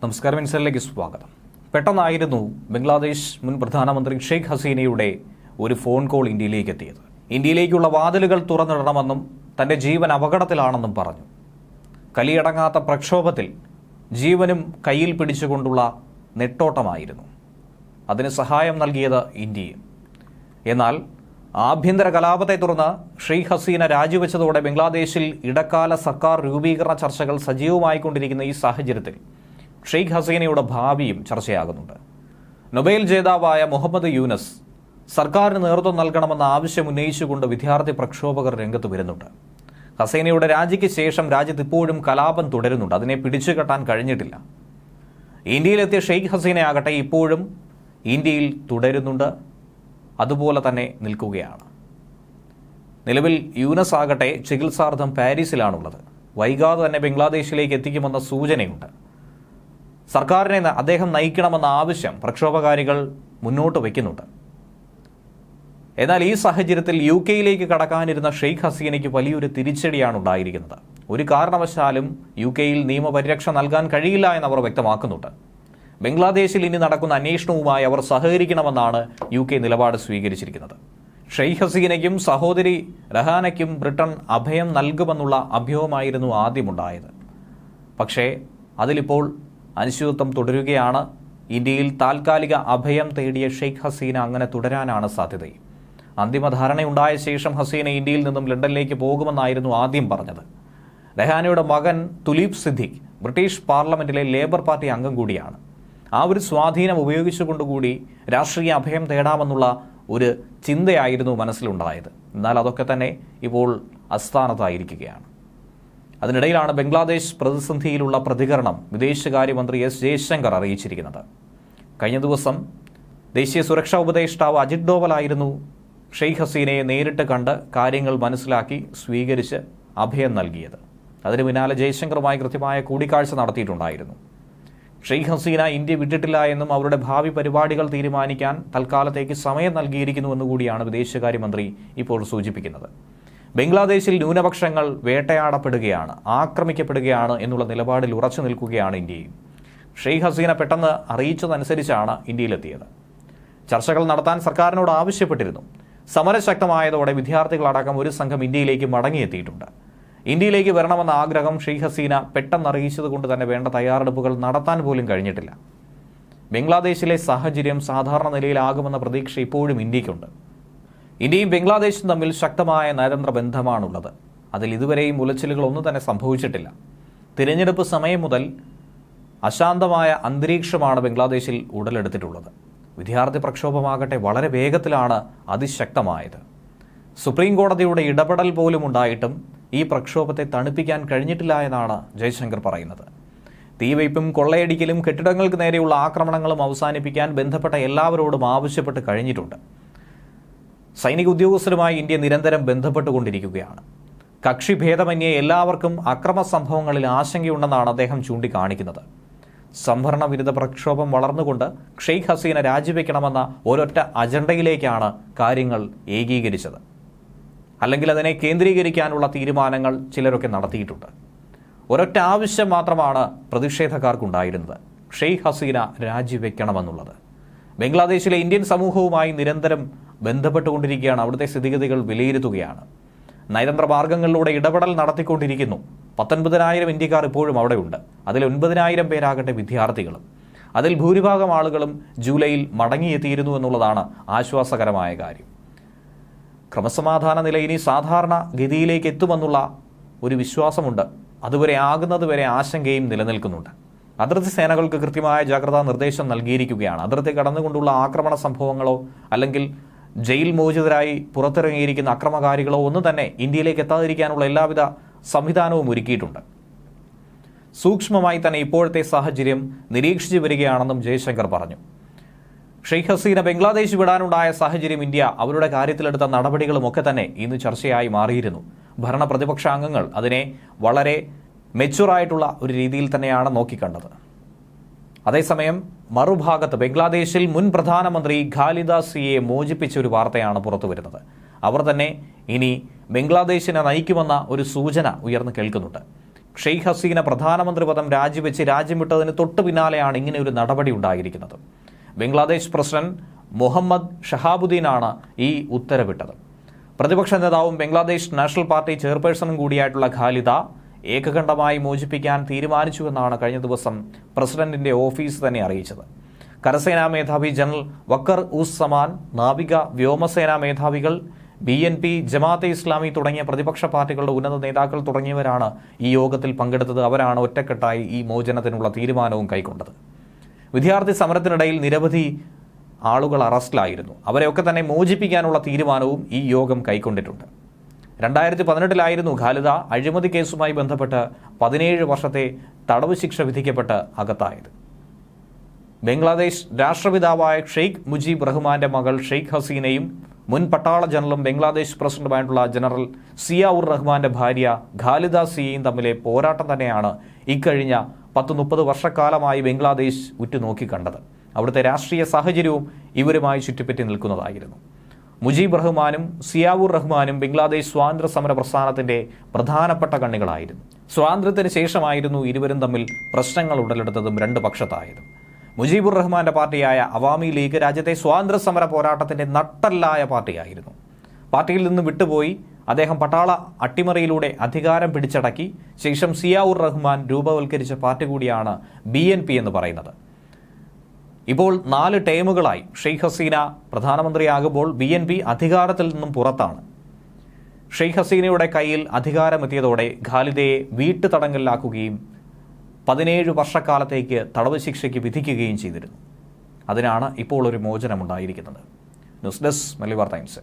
നമസ്കാരം ഇൻസറിലേക്ക് സ്വാഗതം. പെട്ടെന്നായിരുന്നു ബംഗ്ലാദേശ് മുൻ പ്രധാനമന്ത്രി ഷെയ്ഖ് ഹസീനയുടെ ഒരു ഫോൺ കോൾ ഇന്ത്യയിലേക്ക് എത്തിയത് ഇന്ത്യയിലേക്കുള്ള വാതിലുകൾ തുറന്നിടണമെന്നും തന്റെ ജീവൻ അപകടത്തിലാണെന്നും പറഞ്ഞു. കലിയടങ്ങാത്ത പ്രക്ഷോഭത്തിൽ ജീവനും കയ്യിൽ പിടിച്ചുകൊണ്ടുള്ള നെട്ടോട്ടമായിരുന്നു. അതിന് സഹായം നൽകിയത് ഇന്ത്യയും. എന്നാൽ ആഭ്യന്തര കലാപത്തെ തുടർന്ന് ഷെയ്ഖ് ഹസീന രാജിവെച്ചതോടെ ബംഗ്ലാദേശിൽ ഇടക്കാല സർക്കാർ രൂപീകരണ ചർച്ചകൾ സജീവമായിക്കൊണ്ടിരിക്കുന്ന ഈ സാഹചര്യത്തിൽ ഷെയ്ഖ് ഹസീനയുടെ ഭാവിയും ചർച്ചയാകുന്നുണ്ട്. നൊബേൽ ജേതാവായ മുഹമ്മദ് യൂനസ് സർക്കാരിന് നേതൃത്വം നൽകണമെന്ന ആവശ്യം ഉന്നയിച്ചുകൊണ്ട് വിദ്യാർത്ഥി പ്രക്ഷോഭകർ രംഗത്ത് വരുന്നുണ്ട്. ഹസീനയുടെ രാജിക്ക് ശേഷം രാജ്യത്ത് ഇപ്പോഴും കലാപം തുടരുന്നുണ്ട്. അതിനെ പിടിച്ചുകെട്ടാൻ കഴിഞ്ഞിട്ടില്ല. ഇന്ത്യയിലെത്തിയ ഷെയ്ഖ് ഹസീനയാകട്ടെ ഇപ്പോഴും ഇന്ത്യയിൽ തുടരുന്നുണ്ട്. അതുപോലെ തന്നെ നിൽക്കുകയാണ്. നിലവിൽ യൂനസ് ആകട്ടെ ചികിത്സാർത്ഥം പാരീസിലാണുള്ളത്. വൈകാതെ തന്നെ ബംഗ്ലാദേശിലേക്ക് എത്തിക്കുമെന്ന സൂചനയുണ്ട്. സർക്കാരിനെ അദ്ദേഹം നയിക്കണമെന്ന ആവശ്യം പ്രക്ഷോഭകാരികൾ മുന്നോട്ട് വയ്ക്കുന്നുണ്ട്. എന്നാൽ ഈ സാഹചര്യത്തിൽ യു കെയിലേക്ക് കടക്കാനിരുന്ന ഷെയ്ഖ് ഹസീനയ്ക്ക് വലിയൊരു തിരിച്ചടിയാണ് ഉണ്ടായിരിക്കുന്നത്. ഒരു കാരണവശാലും യു കെയിൽ നിയമപരിരക്ഷ നൽകാൻ കഴിയില്ല എന്നവർ വ്യക്തമാക്കുന്നുണ്ട്. ബംഗ്ലാദേശിൽ ഇനി നടക്കുന്ന അന്വേഷണവുമായി അവർ സഹകരിക്കണമെന്നാണ് യു കെ നിലപാട് സ്വീകരിച്ചിരിക്കുന്നത്. ഷെയ്ഖ് ഹസീനയ്ക്കും സഹോദരി രഹാനയ്ക്കും ബ്രിട്ടൻ അഭയം നൽകുമെന്നുള്ള അഭ്യൂഹമായിരുന്നു ആദ്യമുണ്ടായത്. പക്ഷേ അതിലിപ്പോൾ അനിശ്ചിതത്വം തുടരുകയാണ്. ഇന്ത്യയിൽ താൽക്കാലിക അഭയം തേടിയ ഷെയ്ഖ് ഹസീന അങ്ങനെ തുടരാനാണ് സാധ്യത. അന്തിമ ധാരണയുണ്ടായ ശേഷം ഹസീന ഇന്ത്യയിൽ നിന്നും ലണ്ടനിലേക്ക് പോകുമെന്നായിരുന്നു ആദ്യം പറഞ്ഞത്. രഹാനയുടെ മകൻ തുലീപ് സിദ്ദിഖ് ബ്രിട്ടീഷ് പാർലമെന്റിലെ ലേബർ പാർട്ടി അംഗം കൂടിയാണ്. ആ ഒരു സ്വാധീനം ഉപയോഗിച്ചുകൊണ്ടുകൂടി രാഷ്ട്രീയ അഭയം തേടാമെന്നുള്ള ഒരു ചിന്തയായിരുന്നു മനസ്സിലുണ്ടായത്. എന്നാൽ അതൊക്കെ തന്നെ ഇപ്പോൾ അസ്ഥാനത്തായിരിക്കുകയാണ്. അതിനിടയിലാണ് ബംഗ്ലാദേശ് പ്രതിസന്ധിയിലുള്ള പ്രതികരണം വിദേശകാര്യമന്ത്രി എസ് ജയശങ്കർ അറിയിച്ചിരിക്കുന്നത്. കഴിഞ്ഞ ദിവസം ദേശീയ സുരക്ഷാ ഉപദേഷ്ടാവ് അജിത് ഡോവലായിരുന്നു ഷെയ്ഖ് ഹസീനയെ നേരിട്ട് കണ്ട് കാര്യങ്ങൾ മനസ്സിലാക്കി സ്വീകരിച്ച് അഭയം നൽകിയത്. അതിനു പിന്നാലെ ജയശങ്കറുമായി കൃത്യമായ കൂടിക്കാഴ്ച നടത്തിയിട്ടുണ്ടായിരുന്നു. ഷെയ്ഖ് ഹസീന ഇന്ത്യ വിട്ടിട്ടില്ല എന്നും അവരുടെ ഭാവി പരിപാടികൾ തീരുമാനിക്കാൻ തൽക്കാലത്തേക്ക് സമയം നൽകിയിരിക്കുന്നുവെന്നുകൂടിയാണ് വിദേശകാര്യമന്ത്രി ഇപ്പോൾ സൂചിപ്പിക്കുന്നത്. ബംഗ്ലാദേശിൽ ന്യൂനപക്ഷങ്ങൾ വേട്ടയാടപ്പെടുകയാണ് ആക്രമിക്കപ്പെടുകയാണ് എന്നുള്ള നിലപാടിൽ ഉറച്ചു നിൽക്കുകയാണ് ഇന്ത്യയും. ഷെയ്ഖ് ഹസീന പെട്ടെന്ന് അറിയിച്ചതനുസരിച്ചാണ് ഇന്ത്യയിലെത്തിയത്. ചർച്ചകൾ നടത്താൻ സർക്കാരിനോട് ആവശ്യപ്പെട്ടിരുന്നു. സമരം ശക്തമായതോടെ വിദ്യാർത്ഥികളടക്കം ഒരു സംഘം ഇന്ത്യയിലേക്ക് മടങ്ങിയെത്തിയിട്ടുണ്ട്. ഇന്ത്യയിലേക്ക് വരണമെന്ന ആഗ്രഹം ഷെയ്ഖ് ഹസീന പെട്ടെന്ന് അറിയിച്ചതുകൊണ്ട് തന്നെ വേണ്ട തയ്യാറെടുപ്പുകൾ നടത്താൻ പോലും കഴിഞ്ഞിട്ടില്ല. ബംഗ്ലാദേശിലെ സാഹചര്യം സാധാരണ നിലയിലാകുമെന്ന പ്രതീക്ഷ ഇപ്പോഴും ഇന്ത്യക്കുണ്ട്. ഇന്ത്യയും ബംഗ്ലാദേശും തമ്മിൽ ശക്തമായ നയതന്ത്ര ബന്ധമാണുള്ളത്. അതിൽ ഇതുവരെയും ഉലച്ചിലുകൾ ഒന്നും തന്നെ സംഭവിച്ചിട്ടില്ല. തിരഞ്ഞെടുപ്പ് സമയം മുതൽ അശാന്തമായ അന്തരീക്ഷമാണ് ബംഗ്ലാദേശിൽ ഉടലെടുത്തിട്ടുള്ളത്. വിദ്യാർത്ഥി പ്രക്ഷോഭമാകട്ടെ വളരെ വേഗത്തിലാണ് അതിശക്തമായത്. സുപ്രീം കോടതിയുടെ ഇടപെടൽ പോലും ഉണ്ടായിട്ടും ഈ പ്രക്ഷോഭത്തെ തണുപ്പിക്കാൻ കഴിഞ്ഞിട്ടില്ല എന്നാണ് ജയശങ്കർ പറയുന്നത്. തീവയ്പും കൊള്ളയടിക്കലും കെട്ടിടങ്ങൾക്ക് നേരെയുള്ള ആക്രമണങ്ങളും അവസാനിപ്പിക്കാൻ ബന്ധപ്പെട്ട എല്ലാവരോടും ആവശ്യപ്പെട്ട് കഴിഞ്ഞിട്ടുണ്ട്. സൈനിക ഉദ്യോഗസ്ഥരുമായി ഇന്ത്യ നിരന്തരം ബന്ധപ്പെട്ടുകൊണ്ടിരിക്കുകയാണ്. കക്ഷിഭേദമന്യേ എല്ലാവർക്കും അക്രമ സംഭവങ്ങളിൽ ആശങ്കയുണ്ടെന്നാണ് അദ്ദേഹം ചൂണ്ടിക്കാണിക്കുന്നത്. സംഭരണ വിരുദ്ധ പ്രക്ഷോഭം വളർന്നുകൊണ്ട് ഷെയ്ഖ് ഹസീന രാജിവെക്കണമെന്ന ഒരൊറ്റ അജണ്ടയിലേക്കാണ് കാര്യങ്ങൾ ഏകീകരിച്ചത്. അല്ലെങ്കിൽ അതിനെ കേന്ദ്രീകരിക്കാനുള്ള തീരുമാനങ്ങൾ ചിലരൊക്കെ നടത്തിയിട്ടുണ്ട്. ഒരൊറ്റ ആവശ്യം മാത്രമാണ് പ്രതിഷേധക്കാർക്കുണ്ടായിരുന്നത്. ഷെയ്ഖ് ഹസീന രാജിവെക്കണമെന്നുള്ളത്. ബംഗ്ലാദേശിലെ ഇന്ത്യൻ സമൂഹവുമായി നിരന്തരം ബന്ധപ്പെട്ടുകൊണ്ടിരിക്കുകയാണ്. അവിടുത്തെ സ്ഥിതിഗതികൾ വിലയിരുത്തുകയാണ്. നയതന്ത്ര മാർഗങ്ങളിലൂടെ ഇടപെടൽ നടത്തിക്കൊണ്ടിരിക്കുന്നു. പത്തൊൻപതിനായിരം ഇന്ത്യക്കാർ ഇപ്പോഴും അവിടെയുണ്ട്. അതിൽ ഒൻപതിനായിരം പേരാകട്ടെ വിദ്യാർത്ഥികളും. അതിൽ ഭൂരിഭാഗം ആളുകളും ജൂലൈയിൽ മടങ്ങിയെത്തിയിരുന്നു എന്നുള്ളതാണ് ആശ്വാസകരമായ കാര്യം. ക്രമസമാധാന നില ഇനി സാധാരണ ഗതിയിലേക്ക് എത്തുമെന്നുള്ള ഒരു വിശ്വാസമുണ്ട്. അതുവരെ ആകുന്നതുവരെ ആശങ്കയും നിലനിൽക്കുന്നുണ്ട്. അതിർത്തി സേനകൾക്ക് കൃത്യമായ ജാഗ്രതാ നിർദ്ദേശം നൽകിയിരിക്കുകയാണ്. അതിർത്തി കടന്നുകൊണ്ടുള്ള ആക്രമണ സംഭവങ്ങളോ അല്ലെങ്കിൽ ജയിൽ മോചിതരായി പുറത്തിറങ്ങിയിരിക്കുന്ന അക്രമകാരികളോ ഒന്നും തന്നെ ഇന്ത്യയിലേക്ക് എത്താതിരിക്കാനുള്ള എല്ലാവിധ സംവിധാനവും ഒരുക്കിയിട്ടുണ്ട്. സൂക്ഷ്മമായി തന്നെ ഇപ്പോഴത്തെ സാഹചര്യം നിരീക്ഷിച്ചു വരികയാണെന്നും ജയശങ്കർ പറഞ്ഞു. ഷെയ്ഖ് ഹസീന ബംഗ്ലാദേശ് വിടാനുണ്ടായ സാഹചര്യം ഇന്ത്യ അവരുടെ കാര്യത്തിലെടുത്ത നടപടികളുമൊക്കെ തന്നെ ഇന്ന് ചർച്ചയായി മാറിയിരുന്നു. ഭരണ പ്രതിപക്ഷ അംഗങ്ങൾ അതിനെ വളരെ മെച്ചുറായിട്ടുള്ള ഒരു രീതിയിൽ തന്നെയാണ് നോക്കിക്കണ്ടത്. അതേസമയം മറുഭാഗത്ത് ബംഗ്ലാദേശിൽ മുൻ പ്രധാനമന്ത്രി ഖാലിദ സിയെ മോചിപ്പിച്ച ഒരു വാർത്തയാണ് പുറത്തു വരുന്നത്. അവർ തന്നെ ഇനി ബംഗ്ലാദേശിനെ നയിക്കുമെന്ന ഒരു സൂചന ഉയർന്നു കേൾക്കുന്നുണ്ട്. ഷെയ്ഖ് ഹസീന പ്രധാനമന്ത്രി പദം രാജിവെച്ച് രാജ്യം വിട്ടതിന് തൊട്ടു പിന്നാലെയാണ് ഇങ്ങനെ ഒരു നടപടി ഉണ്ടായിരിക്കുന്നത്. ബംഗ്ലാദേശ് പ്രസിഡന്റ് മുഹമ്മദ് ഷഹാബുദ്ദീനാണ് ഈ ഉത്തരവിട്ടത്. പ്രതിപക്ഷ നേതാവും ബംഗ്ലാദേശ് നാഷണൽ പാർട്ടി ചെയർപേഴ്സണും കൂടിയായിട്ടുള്ള ഖാലിദ ഏകകണ്ഠമായി മോചിപ്പിക്കാൻ തീരുമാനിച്ചുവെന്നാണ് കഴിഞ്ഞ ദിവസം പ്രസിഡന്റിന്റെ ഓഫീസ് തന്നെ അറിയിച്ചത്. കരസേനാ മേധാവി ജനറൽ വക്കർ ഉസ് സമാൻ നാവിക വ്യോമസേനാ മേധാവികൾ B N P Jamaat-e Islami തുടങ്ങിയ പ്രതിപക്ഷ പാർട്ടികളുടെ ഉന്നത നേതാക്കൾ തുടങ്ങിയവരാണ് ഈ യോഗത്തിൽ പങ്കെടുത്തത്. അവരാണ് ഒറ്റക്കെട്ടായി ഈ മോചനത്തിനുള്ള തീരുമാനവും കൈക്കൊണ്ടത്. വിദ്യാർത്ഥി സമരത്തിനിടയിൽ നിരവധി ആളുകൾ അറസ്റ്റിലായിരുന്നു. അവരെയൊക്കെ തന്നെ മോചിപ്പിക്കാനുള്ള തീരുമാനവും ഈ യോഗം കൈക്കൊണ്ടിട്ടുണ്ട്. രണ്ടായിരത്തി പതിനെട്ടിലായിരുന്നു ഖാലിദ അഴിമതി കേസുമായി ബന്ധപ്പെട്ട് പതിനേഴ് വർഷത്തെ തടവ് ശിക്ഷ വിധിക്കപ്പെട്ട് അകത്തായത്. ബംഗ്ലാദേശ് രാഷ്ട്രപിതാവായ ഷെയ്ഖ് മുജീബ് റഹ്മാന്റെ മകൾ ഷെയ്ഖ് ഹസീനയും മുൻ പട്ടാള ജനറലും ബംഗ്ലാദേശ് പ്രസിഡന്റുമായിട്ടുള്ള ജനറൽ സിയാഉർ റഹ്മാന്റെ ഭാര്യ ഖാലിദ സിയയും തമ്മിലെ പോരാട്ടം തന്നെയാണ് ഇക്കഴിഞ്ഞ പത്ത് മുപ്പത് വർഷക്കാലമായി ബംഗ്ലാദേശ് ഉറ്റുനോക്കിക്കണ്ടത്. അവിടുത്തെ രാഷ്ട്രീയ സാഹചര്യവും ഇവരുമായി ചുറ്റിപ്പറ്റി നിൽക്കുന്നതായിരുന്നു. മുജീബ് റഹ്മാനും സിയാവുർ റഹ്മാനും ബംഗ്ലാദേശ് സ്വാതന്ത്ര്യ സമര പ്രസ്ഥാനത്തിന്റെ പ്രധാനപ്പെട്ട കണ്ണികളായിരുന്നു. സ്വാതന്ത്ര്യത്തിന് ശേഷമായിരുന്നു ഇരുവരും തമ്മിൽ പ്രശ്നങ്ങൾ ഉടലെടുത്തതും രണ്ട് പക്ഷത്തായതും. മുജീബുർ റഹ്മാന്റെ പാർട്ടിയായ അവാമി ലീഗ് രാജ്യത്തെ സ്വാതന്ത്ര്യ സമര പോരാട്ടത്തിന്റെ നട്ടല്ലായ പാർട്ടിയായിരുന്നു. പാർട്ടിയിൽ നിന്ന് വിട്ടുപോയി അദ്ദേഹം പട്ടാള അട്ടിമറിയിലൂടെ അധികാരം പിടിച്ചടക്കി ശേഷം സിയാവുർ റഹ്മാൻ രൂപവൽക്കരിച്ച പാർട്ടി കൂടിയാണ് ബി എന്ന് പറയുന്നത്. ഇപ്പോൾ നാല് ടൈമുകളായി ഷെയ്ഖ് ഹസീന പ്രധാനമന്ത്രിയാകുമ്പോൾ ബി എൻ പി അധികാരത്തിൽ നിന്നും പുറത്താണ്. ഷെയ്ഖ് ഹസീനയുടെ കയ്യിൽ അധികാരമെത്തിയതോടെ ഖാലിദയെ വീട്ടു തടങ്കലിലാക്കുകയും പതിനേഴ് വർഷക്കാലത്തേക്ക് തടവ് ശിക്ഷയ്ക്ക് വിധിക്കുകയും ചെയ്തിരുന്നു. അതിനാണ് ഇപ്പോൾ ഒരു മോചനമുണ്ടായിരിക്കുന്നത്. News desk Malabar Times.